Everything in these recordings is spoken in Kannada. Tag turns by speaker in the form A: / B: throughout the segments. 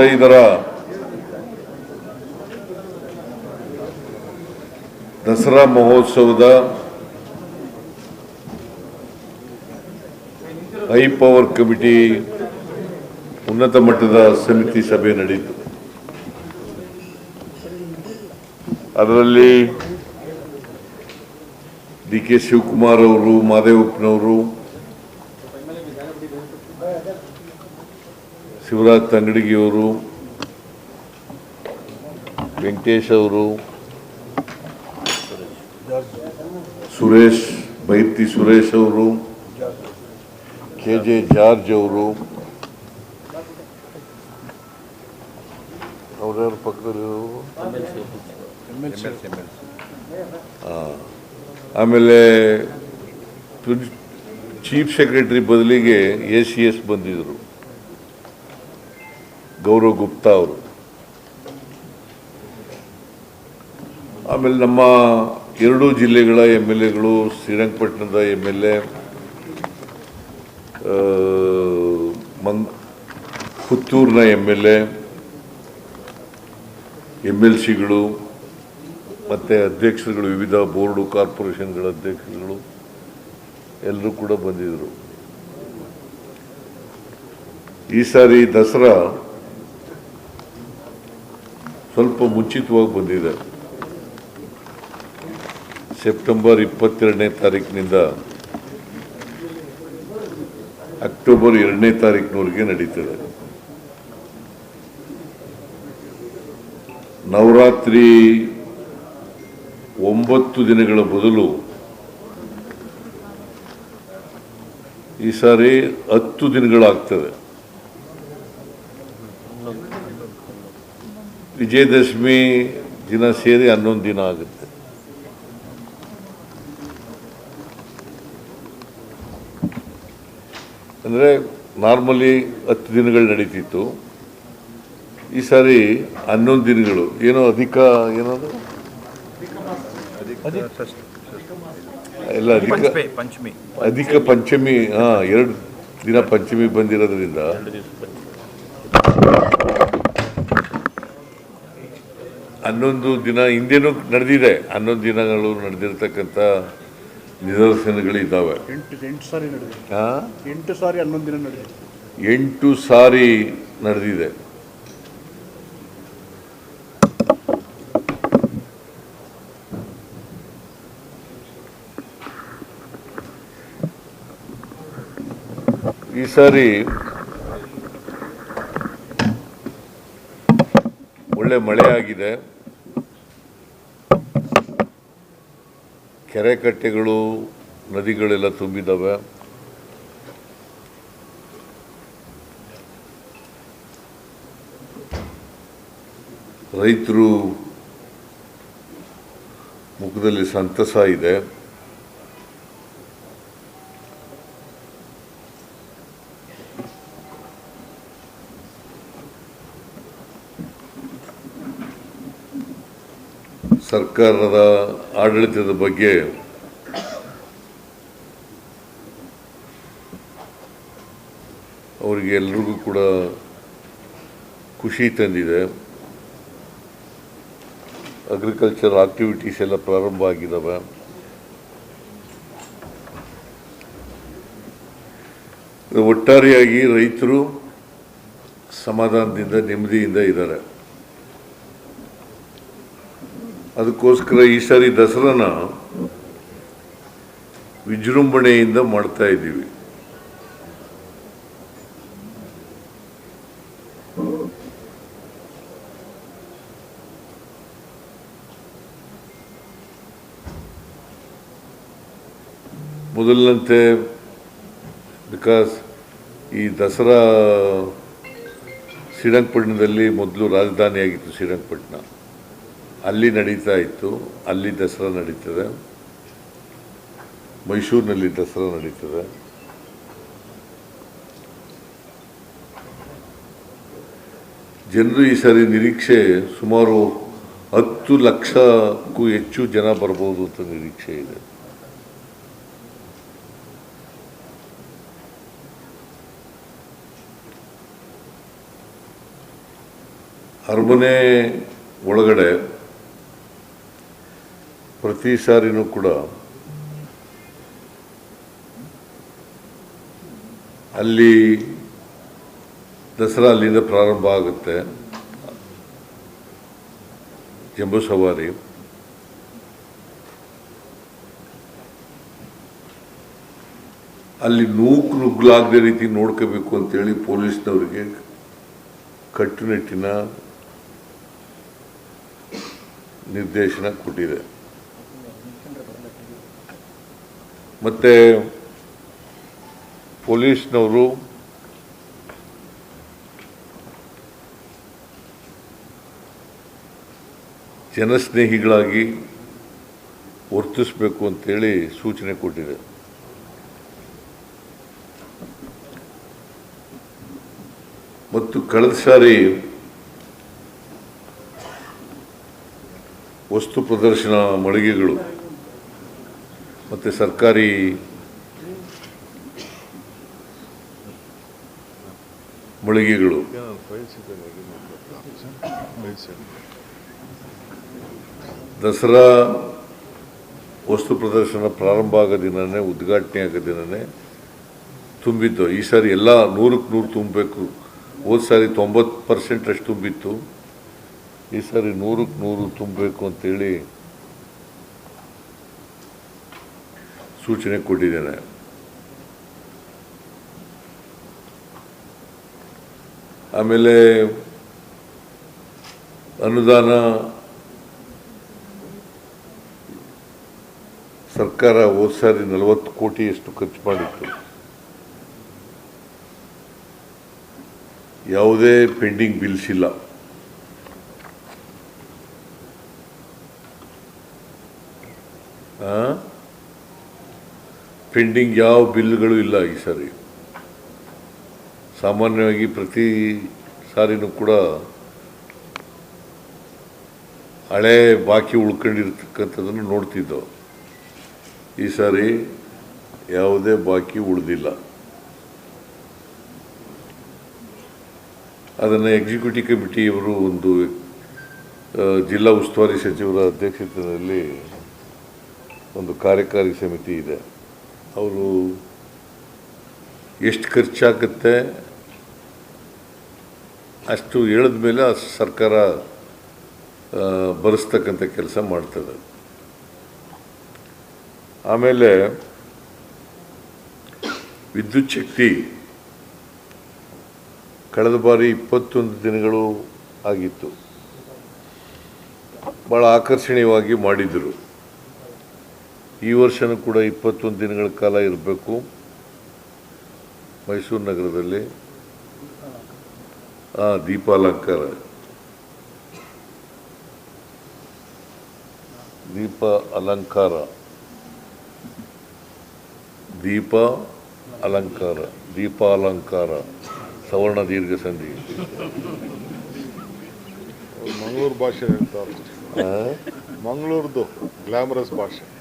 A: ಇಪ್ಪತ್ತೈದರ ದಸರಾ ಮಹೋತ್ಸವದ ಹೈ ಪವರ್ ಕಮಿಟಿ ಉನ್ನತ ಮಟ್ಟದ ಸಮಿತಿ ಸಭೆ ನಡೆಯಿತು. ಅದರಲ್ಲಿ ಡಿ ಕೆ ಶಿವಕುಮಾರ್ ಅವರು ಮಾದೇವಪ್ಪನವರು ಶಿವರಾಜ್ ತಂಗಡಿಗಿಯವರು ವೆಂಕಟೇಶ್ ಅವರು, ಸುರೇಶ್ ಬೈತಿ ಸುರೇಶ್ ಅವರು ಕೆ ಜೆ ಜಾರ್ಜ್ ಅವರು ಅವರ ಪಕ್ಕದಲ್ಲಿ ಆಮೇಲೆ ಚೀಫ್ ಸೆಕ್ರೆಟರಿ ಬದಲಿಗೆ ಎ ಸಿ ಎಸ್ ಬಂದಿದ್ದರು. ಗೌರವ್ ಗುಪ್ತಾ ಅವರು. ಆಮೇಲೆ ನಮ್ಮ ಎರಡೂ ಜಿಲ್ಲೆಗಳ ಎಂ ಎಲ್ ಎಗಳು, ಶ್ರೀರಂಗಪಟ್ಟಣದ ಎಂ ಎಲ್ ಎ ಮಂಗ್, ಪುತ್ತೂರಿನ M L A, M L ಸಿಗಳು, ಮತ್ತು ಅಧ್ಯಕ್ಷರುಗಳು, ವಿವಿಧ ಬೋರ್ಡು, ಕಾರ್ಪೊರೇಷನ್ಗಳ ಅಧ್ಯಕ್ಷರುಗಳು, ಎಲ್ಲರೂ ಕೂಡ ಬಂದಿದ್ದರು. ಈ ಸಾರಿ ದಸರಾ ಸ್ವಲ್ಪ ಮುಂಚಿತವಾಗಿ ಬಂದಿದೆ. ಸೆಪ್ಟೆಂಬರ್ ಇಪ್ಪತ್ತೆರಡನೇ ತಾರೀಕಿನಿಂದ ಅಕ್ಟೋಬರ್ ಎರಡನೇ ತಾರೀಕಿನವರೆಗೆ ನಡೀತದೆ. ನವರಾತ್ರಿ ಒಂಬತ್ತು ದಿನಗಳ ಬದಲು ಈ ಸಾರಿ ಹತ್ತು ದಿನಗಳಾಗ್ತದೆ. ವಿಜಯದಶಮಿ ದಿನ ಸೇರಿ ಹನ್ನೊಂದು ದಿನ ಆಗುತ್ತೆ. ಅಂದರೆ ನಾರ್ಮಲಿ ಹತ್ತು ದಿನಗಳು ನಡೀತಿತ್ತು. ಈ ಸಾರಿ ಹನ್ನೊಂದು ದಿನಗಳು. ಏನೋ ಅಧಿಕ ಏನದು? ಎಲ್ಲ ಅಧಿಕ
B: ಪಂಚಮಿ
A: ಅಧಿಕ ಪಂಚಮಿ ಹಾಂ ಎರಡು ದಿನ ಪಂಚಮಿ ಬಂದಿರೋದ್ರಿಂದ ಹನ್ನೊಂದು ದಿನ ಹಿಂದೆನೂ ನಡೆದಿದೆ. ಹನ್ನೊಂದು ದಿನಗಳು ನಡೆದಿರ್ತಕ್ಕಂಥ ನಿದರ್ಶನಗಳಿದ್ದಾವೆ
C: ಎಂಟು ಸಾರಿ ಹನ್ನೊಂದು ದಿನ ನಡೆದಿದೆ.
A: ಎಂಟು ಸಾರಿ ನಡೆದಿದೆ. ಈ ಸಾರಿ ಒಳ್ಳೆ ಮಳೆ ಆಗಿದೆ. ಕೆರೆ ಕಟ್ಟೆಗಳು ನದಿಗಳೆಲ್ಲ ತುಂಬಿದ್ದಾವೆ ರೈತರು ಮುಖದಲ್ಲಿ ಸಂತಸ ಇದೆ. ಸರ್ಕಾರದ ಆಡಳಿತದ ಬಗ್ಗೆ ಅವರಿಗೆ ಎಲ್ರಿಗೂ ಕೂಡ ಖುಷಿ ತಂದಿದೆ. ಅಗ್ರಿಕಲ್ಚರ್ ಆಕ್ಟಿವಿಟೀಸ್ ಎಲ್ಲ ಪ್ರಾರಂಭ ಆಗಿದ್ದಾವೆ ಒಟ್ಟಾರೆಯಾಗಿ ರೈತರು ಸಮಾಧಾನದಿಂದ, ನೆಮ್ಮದಿಯಿಂದ ಇದ್ದಾರೆ. ಅದಕ್ಕೋಸ್ಕರ ಈ ಸಾರಿ ದಸರಾನ ವಿಜೃಂಭಣೆಯಿಂದ ಮಾಡ್ತಾ ಇದ್ದೀವಿ. ಮೊದಲಿನಂತೆ ಬಿಕಾಸ್ ಈ ದಸರಾ ಶ್ರೀರಂಗಪಟ್ಟಣದಲ್ಲಿ ಮೊದಲು ರಾಜಧಾನಿಯಾಗಿತ್ತು ಶ್ರೀರಂಗಪಟ್ಟಣ. ಅಲ್ಲಿ ನಡೀತಾ ಇತ್ತು, ಅಲ್ಲಿ ದಸರಾ ನಡೀತದೆ. ಮೈಸೂರಿನಲ್ಲಿ ದಸರಾ ನಡೀತದೆ. ಜನರು ಈ ಸಾರಿ ನಿರೀಕ್ಷೆ ಸುಮಾರು ಹತ್ತು ಲಕ್ಷಕ್ಕೂ ಹೆಚ್ಚು ಜನ ಬರ್ಬೋದು ಅಂತ ನಿರೀಕ್ಷೆ ಇದೆ. ಅರಮನೆ ಒಳಗಡೆ ಪ್ರತಿ ಸಾರಿನೂ ಕೂಡ ಅಲ್ಲಿ ದಸರಾ ಅಲ್ಲಿಂದ ಪ್ರಾರಂಭ ಆಗುತ್ತೆ ಜಂಬೂ ಸವಾರಿ. ಅಲ್ಲಿ ನೂಕು ನುಗ್ಗಲಾಗದ ರೀತಿ ನೋಡ್ಕೋಬೇಕು ಅಂತೇಳಿ ಪೊಲೀಸ್ನವರಿಗೆ ಕಟ್ಟುನಿಟ್ಟಿನ ನಿರ್ದೇಶನ ಕೊಟ್ಟಿದೆ. ಮತ್ತೆ ಪೊಲೀಸ್ನವರು ಜನಸ್ನೇಹಿಗಳಾಗಿ ವರ್ತಿಸಬೇಕು ಅಂತೇಳಿ ಸೂಚನೆ ಕೊಟ್ಟಿದೆ. ಮತ್ತು ಕಳೆದ ಸಾರಿ ವಸ್ತು ಪ್ರದರ್ಶನ ಮಳಿಗೆಗಳು ಮತ್ತು ಸರ್ಕಾರಿ ಮಳಿಗೆಗಳು. ದಸರಾ ವಸ್ತು ಪ್ರದರ್ಶನ ಪ್ರಾರಂಭ ಆಗೋ ದಿನನೇ, ಉದ್ಘಾಟನೆ ಆಗೋ ದಿನನೇ ತುಂಬಿದ್ದು. ಈ ಸಾರಿ ಎಲ್ಲ ನೂರಕ್ಕೆ ನೂರು ತುಂಬಬೇಕು. ಹೋದ ಸಾರಿ ತೊಂಬತ್ತು ಪರ್ಸೆಂಟ್ ಅಷ್ಟು ತುಂಬಿತ್ತು. ಈ ಸಾರಿ ನೂರಕ್ಕೆ ನೂರು ತುಂಬಬೇಕು ಅಂತೇಳಿ ಸೂಚನೆ ಕೊಟ್ಟಿದ್ದೇನೆ. ಆಮೇಲೆ ಅನುದಾನ ಸರ್ಕಾರ ಹೋದ ಸಾರಿ ನಲವತ್ತು ಕೋಟಿಯಷ್ಟು ಖರ್ಚು ಮಾಡಿತ್ತು. ಯಾವುದೇ ಪೆಂಡಿಂಗ್ ಬಿಲ್ಸ್ ಇಲ್ಲ. ಪೆಂಡಿಂಗ್ ಯಾವ ಬಿಲ್ಗಳು ಇಲ್ಲ ಈ ಸಾರಿ. ಸಾಮಾನ್ಯವಾಗಿ ಪ್ರತಿ ಸಾರಿನೂ ಕೂಡ ಹಳೆ ಬಾಕಿ ಉಳ್ಕೊಂಡಿರ್ತಕ್ಕಂಥದ್ದನ್ನು ನೋಡ್ತಿದ್ದೋ. ಈ ಸಾರಿ ಯಾವುದೇ ಬಾಕಿ ಉಳಿದಿಲ್ಲ. ಅದನ್ನು ಎಕ್ಸಿಕ್ಯೂಟಿವ್ ಕಮಿಟಿಯವರು ಒಂದು ಜಿಲ್ಲಾ ಉಸ್ತುವಾರಿ ಸಚಿವರ ಅಧ್ಯಕ್ಷತೆಯಲ್ಲಿ ಒಂದು ಕಾರ್ಯಕಾರಿ ಸಮಿತಿ ಇದೆ. ಅವರು ಎಷ್ಟು ಖರ್ಚಾಗುತ್ತೆ? ಅಷ್ಟು ಹೇಳಿದ ಮೇಲೆ ಆ ಸರ್ಕಾರ ಬರೆಸ್ತಕ್ಕಂಥ ಕೆಲಸ ಮಾಡ್ತದೆ. ಆಮೇಲೆ ವಿದ್ಯುತ್ ಶಕ್ತಿ ಕಳೆದ ಬಾರಿ ಇಪ್ಪತ್ತೊಂದು ದಿನಗಳು ಆಗಿತ್ತು. ಭಾಳ ಆಕರ್ಷಣೀಯವಾಗಿ ಮಾಡಿದರು. ಈ ವರ್ಷನೂ ಕೂಡ ಇಪ್ಪತ್ತೊಂದು ದಿನಗಳ ಕಾಲ ಇರಬೇಕು. ಮೈಸೂರು ನಗರದಲ್ಲಿ. ಆ ದೀಪಾಲಂಕಾರ. ದೀಪ ಅಲಂಕಾರ. ದೀಪ ಅಲಂಕಾರ. ದೀಪಾಲಂಕಾರ. ಸವರ್ಣ ದೀರ್ಘ ಸಂಧಿ.
B: ಮಂಗಳೂರು ಭಾಷೆ ಹೇಳ್ತಾರೆ? ಮಂಗಳೂರ್ದು ಗ್ಲಾಮರಸ್ ಭಾಷೆ.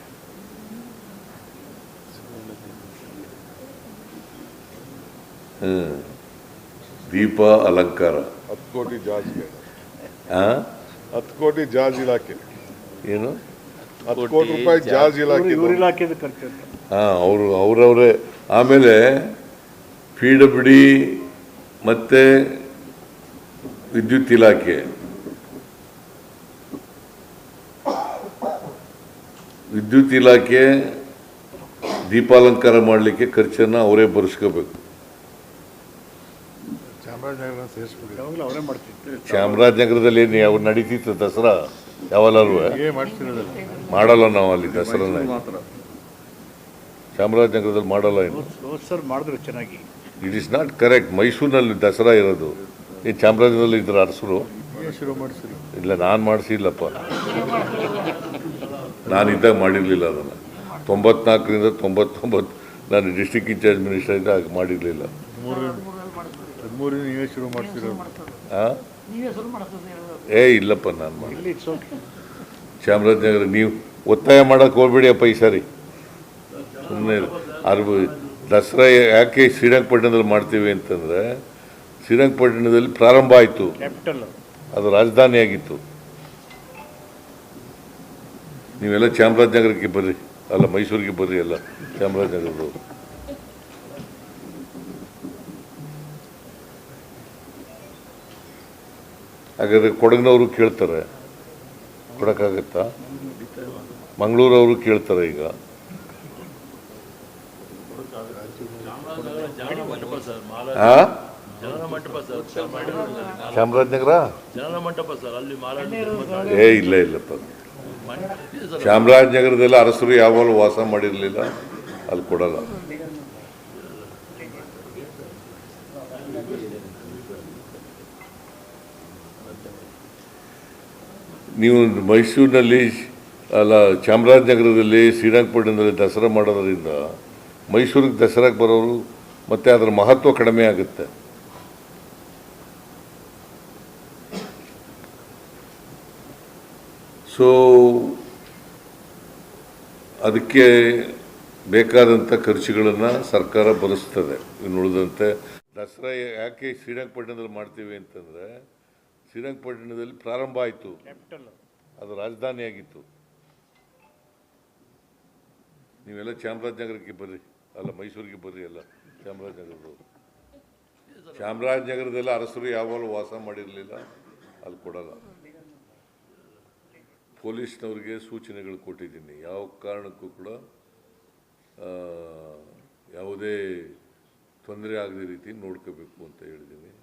A: ದೀಪ ಅಲಂಕಾರ.
B: ಹತ್ತು ಕೋಟಿ ಜಾಜ್ಗೆ
A: ಹಾ
B: ಹತ್ತು ಕೋಟಿ ಜಾಜ್ ಇಲಾಖೆ.
A: ಏನು?
B: ಹತ್ತು ಕೋಟಿ ರೂಪಾಯಿ ಜಾಜ್ ಇಲಾಖೆ
A: ಹಾ ಅವರು ಅವರವರೇ. ಆಮೇಲೆ ಪಿ ಡಬ್ಲ್ಯೂ ಡಿ ಮತ್ತೆ ವಿದ್ಯುತ್ ಇಲಾಖೆ. ವಿದ್ಯುತ್ ಇಲಾಖೆ ದೀಪಾಲಂಕಾರ ಮಾಡಲಿಕ್ಕೆ ಖರ್ಚನ್ನು ಅವರೇ ಭರಿಸ್ಕೋಬೇಕು
B: ಚಾಮರಾಜನಗರ ಸೇರಿಸ್ಬಿಡಿ.
C: ಯಾವಾಗಲೂ ಅವರೇ ಮಾಡ್ತಿದ್ರು.
A: ಚಾಮರಾಜನಗರದಲ್ಲಿ ಏನು ಯಾವ ನಡೀತಿತ್ತು ದಸರಾ? ಯಾವಲ್ಲರೂ
B: ಮಾಡ್ತಿರೋದಲ್ಲ
A: ಮಾಡಲ್ಲ ನಾವು ಅಲ್ಲಿ ದಸರಾನ. ಚಾಮರಾಜನಗರದಲ್ಲಿ ಮಾಡಲ್ಲ ಏನು?
C: ಸರ್ ಮಾಡಿದ್ರು ಚೆನ್ನಾಗಿ.
A: ಇಟ್ ಇಸ್ ನಾಟ್ ಕರೆಕ್ಟ್ ಮೈಸೂರಿನಲ್ಲಿ ದಸರಾ ಇರೋದು. ಈ ಚಾಮರಾಜನಗರದಲ್ಲಿ ಇದ್ರ ಅರಸರು?
B: ಶುರು
A: ಇಲ್ಲ ನಾನು ಮಾಡಿಸಿಲ್ಲಪ್ಪ. ನಾನು ಇದ್ದಾಗ ಮಾಡಿರಲಿಲ್ಲ ಅದನ್ನು. ತೊಂಬತ್ನಾಲ್ಕರಿಂದ ತೊಂಬತ್ತೊಂಬತ್ತು ನಾನು ಡಿಸ್ಟಿಕ್ ಇನ್ಚಾರ್ಜ್ ಮಿನಿಸ್ಟರ್ ಇದ್ದಾಗ ಮಾಡಿರಲಿಲ್ಲ.
B: ಮೂರಿನ ನೀವೇ ಶುರು ಮಾಡ್ತಿರೋದು.
A: ಏ ಇಲ್ಲಪ್ಪ ನಾನು ಮಾಡಿ ಚಾಮರಾಜನಗರ ನೀವು ಒತ್ತಾಯ ಮಾಡಕ್ಕೆ ಹೋಗ್ಬೇಡಿಯಪ್ಪ ಈ ಸಾರಿ. ಸುಮ್ಮನೆ ಅರ್ಬ ದಸರಾ ಯಾಕೆ ಶ್ರೀರಂಗಪಟ್ಟಣದಲ್ಲಿ ಮಾಡ್ತೀವಿ ಅಂತಂದರೆ ಶ್ರೀರಂಗಪಟ್ಟಣದಲ್ಲಿ ಪ್ರಾರಂಭ ಆಯಿತು.
C: ಕ್ಯಾಪಿಟಲ್
A: ಅದು ರಾಜಧಾನಿಯಾಗಿತ್ತು. ನೀವೆಲ್ಲ ಚಾಮರಾಜನಗರಕ್ಕೆ ಬರ್ರಿ. ಅಲ್ಲ ಮೈಸೂರಿಗೆ ಬರ್ರಿ ಎಲ್ಲ ಚಾಮರಾಜನಗರದವರು. ಹಾಗಾದ್ರೆ ಕೊಡಗಿನವರು ಕೇಳ್ತಾರೆ. ಕೊಡೋಕ್ಕಾಗತ್ತಾ? ಮಂಗಳೂರವರು ಕೇಳ್ತಾರೆ ಈಗ.
D: ಚಾಮರಾಜನಗರ?
A: ಏ, ಇಲ್ಲ, ಇಲ್ಲಪ್ಪ. ಚಾಮರಾಜನಗರದಲ್ಲಿ ಅರಸರು ಯಾವಾಗಲೂ ವಾಸ ಮಾಡಿರಲಿಲ್ಲ. ಅಲ್ಲಿ ಕೊಡಲ್ಲ. ನೀವು ಮೈಸೂರಿನಲ್ಲಿ ಅಲ್ಲ, ಚಾಮರಾಜನಗರದಲ್ಲಿ, ಶ್ರೀರಂಗಪಟ್ಟಣದಲ್ಲಿ ದಸರಾ ಮಾಡೋದರಿಂದ ಮೈಸೂರಿಗೆ ದಸರಾಗೆ ಬರೋರು ಮತ್ತೆ ಅದರ ಮಹತ್ವ ಕಡಿಮೆ ಆಗುತ್ತೆ. ಸೊ ಅದಕ್ಕೆ ಬೇಕಾದಂಥ ಖರ್ಚುಗಳನ್ನು ಸರ್ಕಾರ ಭರಿಸ್ತದೆ. ಇನ್ನು ಉಳಿದಂತೆ ದಸರಾ ಯಾಕೆ ಶ್ರೀರಂಗಪಟ್ಟಣದಲ್ಲಿ ಮಾಡ್ತೀವಿ ಅಂತಂದರೆ ಶ್ರೀರಂಗಪಟ್ಟಣದಲ್ಲಿ ಪ್ರಾರಂಭ ಆಯಿತು. ಅದು. ರಾಜಧಾನಿಯಾಗಿತ್ತು. ನೀವೆಲ್ಲ ಚಾಮರಾಜನಗರಕ್ಕೆ ಬರ್ರಿ. ಅಲ್ಲ ಮೈಸೂರಿಗೆ ಬರ್ರಿ ಎಲ್ಲ ಚಾಮರಾಜನಗರದವರು. ಚಾಮರಾಜನಗರದಲ್ಲಿ ಅರಸರು ಯಾವಾಗಲೂ ವಾಸ ಮಾಡಿರಲಿಲ್ಲ. ಅಲ್ಲಿ ಕೊಡಲ್ಲ. ಪೊಲೀಸ್ನವ್ರಿಗೆ ಸೂಚನೆಗಳು ಕೊಟ್ಟಿದ್ದೀನಿ. ಯಾವ ಕಾರಣಕ್ಕೂ ಕೂಡ ಯಾವುದೇ ತೊಂದರೆ ಆಗದ ರೀತಿ ನೋಡ್ಕೋಬೇಕು ಅಂತ ಹೇಳಿದ್ದೀನಿ.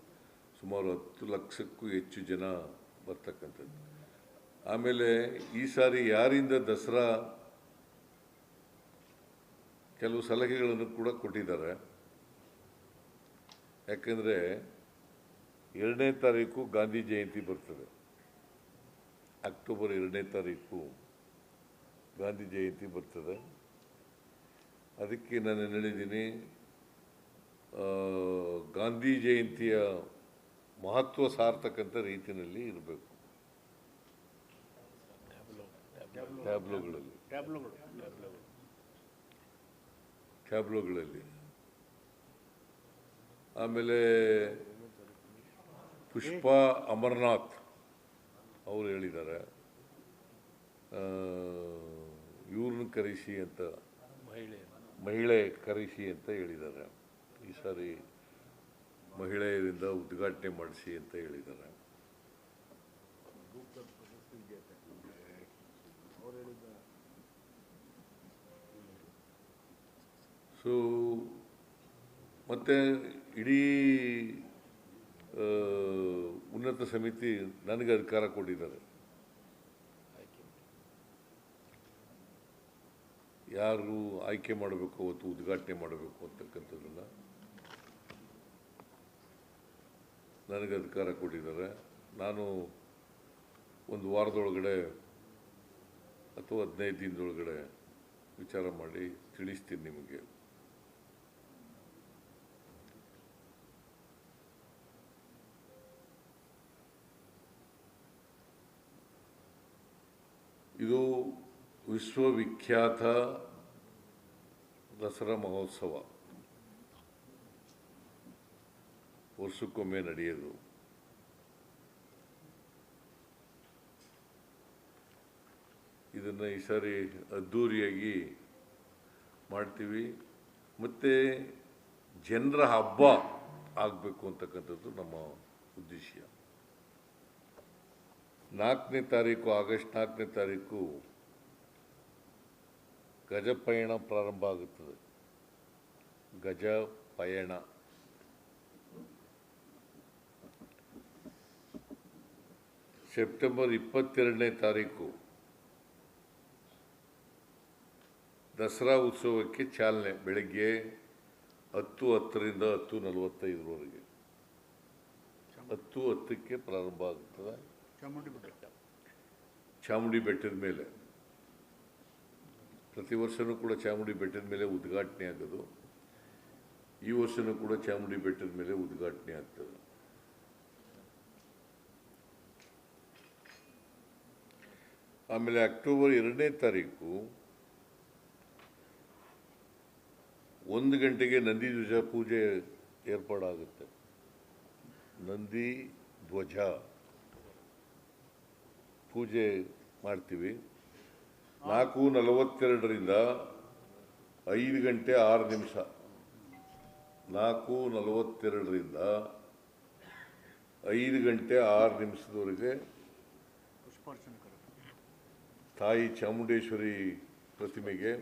A: ಸುಮಾರು ಹತ್ತು ಲಕ್ಷಕ್ಕೂ ಹೆಚ್ಚು ಜನ ಬರ್ತಕ್ಕಂಥದ್ದು. ಆಮೇಲೆ ಈ ಸಾರಿ ಯಾರಿಂದ ದಸರಾ ಕೆಲವು ಸಲಹೆಗಳನ್ನು ಕೂಡ ಕೊಟ್ಟಿದ್ದಾರೆ. ಯಾಕೆಂದರೆ ಎರಡನೇ ತಾರೀಕು ಗಾಂಧಿ ಜಯಂತಿ ಬರ್ತದೆ. ಅಕ್ಟೋಬರ್ ಎರಡನೇ ತಾರೀಕು ಗಾಂಧಿ ಜಯಂತಿ ಬರ್ತದೆ. ಅದಕ್ಕೆ ನಾನು ಹೇಳಿದ್ದೀನಿ ಗಾಂಧಿ ಜಯಂತಿಯ ಮಹತ್ವ ಸಾರ್ತಕ್ಕಂಥ ರೀತಿಯಲ್ಲಿ ಇರಬೇಕು. ಟ್ಯಾಬ್ಲೋಗಳಲ್ಲಿ.
C: ಟ್ಯಾಬ್ಲೋಗಳು
A: ಟ್ಯಾಬ್ಲೋಗಳಲ್ಲಿ. ಆಮೇಲೆ ಪುಷ್ಪ ಅಮರ್ನಾಥ್ ಅವರು ಹೇಳಿದ್ದಾರೆ. ಇವ್ರನ್ನ ಕರೆಸಿ ಅಂತ.
D: ಮಹಿಳೆ
A: ಮಹಿಳೆ ಕರೆಸಿ ಅಂತ ಹೇಳಿದ್ದಾರೆ. ಈ ಸಾರಿ ಮಹಿಳೆಯರಿಂದ ಉದ್ಘಾಟನೆ ಮಾಡಿಸಿ ಅಂತ ಹೇಳಿದ್ದಾರೆ. ಸೊ ಮತ್ತೆ ಇಡೀ ಉನ್ನತ ಸಮಿತಿ ನನಗೆ ಅಧಿಕಾರ ಕೊಟ್ಟಿದ್ದಾರೆ. ಯಾರು ಆಯ್ಕೆ ಮಾಡಬೇಕು ಅವತ್ತು ಉದ್ಘಾಟನೆ ಮಾಡಬೇಕು ಅಂತಕ್ಕಂಥದ್ದನ್ನು ನನಗೆ ಅಧಿಕಾರ ಕೊಟ್ಟಿದ್ದಾರೆ. ನಾನು ಒಂದು ವಾರದೊಳಗಡೆ ಅಥವಾ ಹದಿನೈದು ದಿನದೊಳಗಡೆ ವಿಚಾರ ಮಾಡಿ ತಿಳಿಸ್ತೀನಿ ನಿಮಗೆ. ಇದು ವಿಶ್ವವಿಖ್ಯಾತ ದಸರಾ ಮಹೋತ್ಸವ. ವರ್ಷಕ್ಕೊಮ್ಮೆ ನಡೆಯೋದು. ಇದನ್ನು ಈ ಸಾರಿ ಅದ್ಧೂರಿಯಾಗಿ ಮಾಡ್ತೀವಿ. ಮತ್ತು ಜನರ ಹಬ್ಬ ಆಗಬೇಕು ಅಂತಕ್ಕಂಥದ್ದು ನಮ್ಮ ಉದ್ದೇಶ. ನಾಲ್ಕನೇ ತಾರೀಕು, ಆಗಸ್ಟ್ ನಾಲ್ಕನೇ ತಾರೀಕು ಗಜಪಯಣ ಪ್ರಾರಂಭ ಆಗುತ್ತದೆ. ಗಜ ಪಯಣ ಸೆಪ್ಟೆಂಬರ್ ಇಪ್ಪತ್ತೆರಡನೇ ತಾರೀಕು ದಸರಾ ಉತ್ಸವಕ್ಕೆ ಚಾಲನೆ ಬೆಳಗ್ಗೆ ಹತ್ತು ಹತ್ತರಿಂದ ಹತ್ತು ನಲವತ್ತೈದರವರೆಗೆ. ಹತ್ತು ಹತ್ತಕ್ಕೆ ಪ್ರಾರಂಭ ಆಗುತ್ತದೆ
C: ಚಾಮುಂಡಿ ಬೆಟ್ಟ.
A: ಚಾಮುಂಡಿ ಬೆಟ್ಟದ ಮೇಲೆ. ಪ್ರತಿ ವರ್ಷವೂ ಕೂಡ ಚಾಮುಂಡಿ ಬೆಟ್ಟದ ಮೇಲೆ ಉದ್ಘಾಟನೆ ಆಗೋದು. ಈ ವರ್ಷನೂ ಕೂಡ ಚಾಮುಂಡಿ ಬೆಟ್ಟದ ಮೇಲೆ ಉದ್ಘಾಟನೆ ಆಗ್ತದೆ. ಆಮೇಲೆ ಅಕ್ಟೋಬರ್ ಎರಡನೇ ತಾರೀಕು ಒಂದು ಗಂಟೆಗೆ ನಂದಿ ಧ್ವಜ ಪೂಜೆ ಏರ್ಪಾಡಾಗುತ್ತೆ. ನಂದಿ ಧ್ವಜ ಪೂಜೆ ಮಾಡ್ತೀವಿ. ನಾಲ್ಕು ನಲವತ್ತೆರಡರಿಂದ ಐದು ಗಂಟೆ ಆರು ನಿಮಿಷ. ನಾಲ್ಕು ನಲವತ್ತೆರಡರಿಂದ ಐದು ಗಂಟೆ ಆರು ನಿಮಿಷದವರೆಗೆ
C: ಪುಷ್ಪಾರ್ಚನೆ
A: ತಾಯಿ ಚಾಮುಂಡೇಶ್ವರಿ ಪ್ರತಿಮೆಗೆ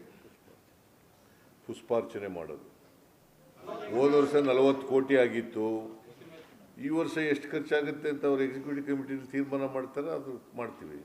A: ಪುಷ್ಪಾರ್ಚನೆ ಮಾಡೋದು. ಹೋದ ವರ್ಷ ನಲವತ್ತು ಕೋಟಿ ಆಗಿತ್ತು. ಈ ವರ್ಷ ಎಷ್ಟು ಖರ್ಚಾಗುತ್ತೆ ಅಂತ ಅವ್ರು ಎಕ್ಸಿಕ್ಯೂಟಿವ್ ಕಮಿಟಿ ತೀರ್ಮಾನ ಮಾಡ್ತಾರೆ? ಅದು ಮಾಡ್ತೀವಿ.